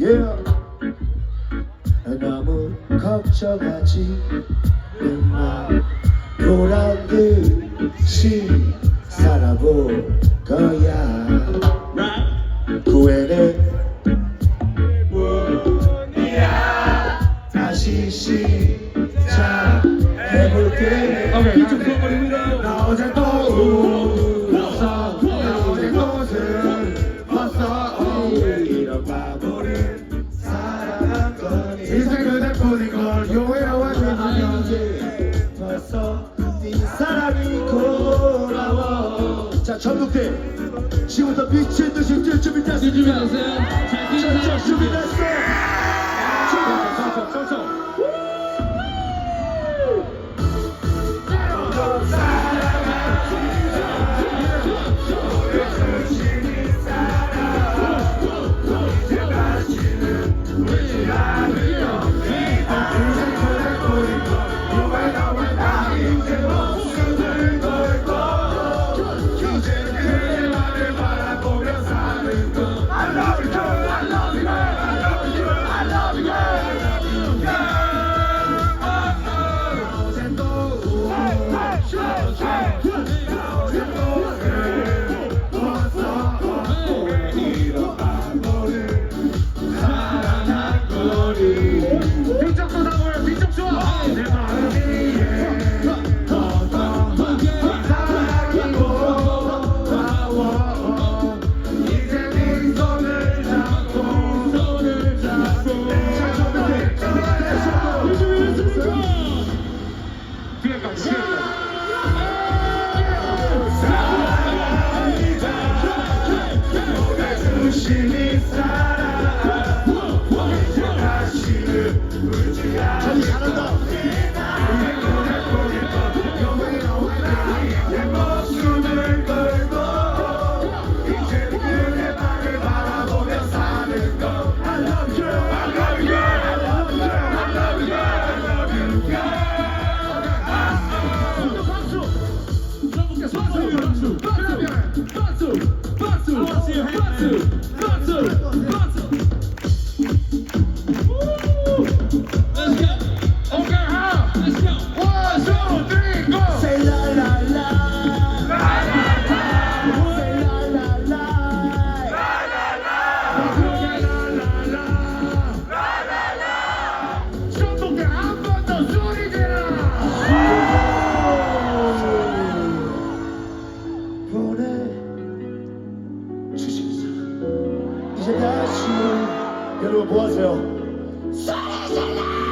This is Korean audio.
예. yeah. 너무 걱정하지 마 노란 듯이 살아볼 거야 우리 걸 교회와 대하는지 벌써 네 사랑이 돌아와. 자 전국대. 지금부터 빛의 듯이 뛸 준비 됐습니다. 자 준비 됐어 청청 청청 Yeah. Music 잘 잘한다 이제 다시 여러분 보아세요. 소리 질러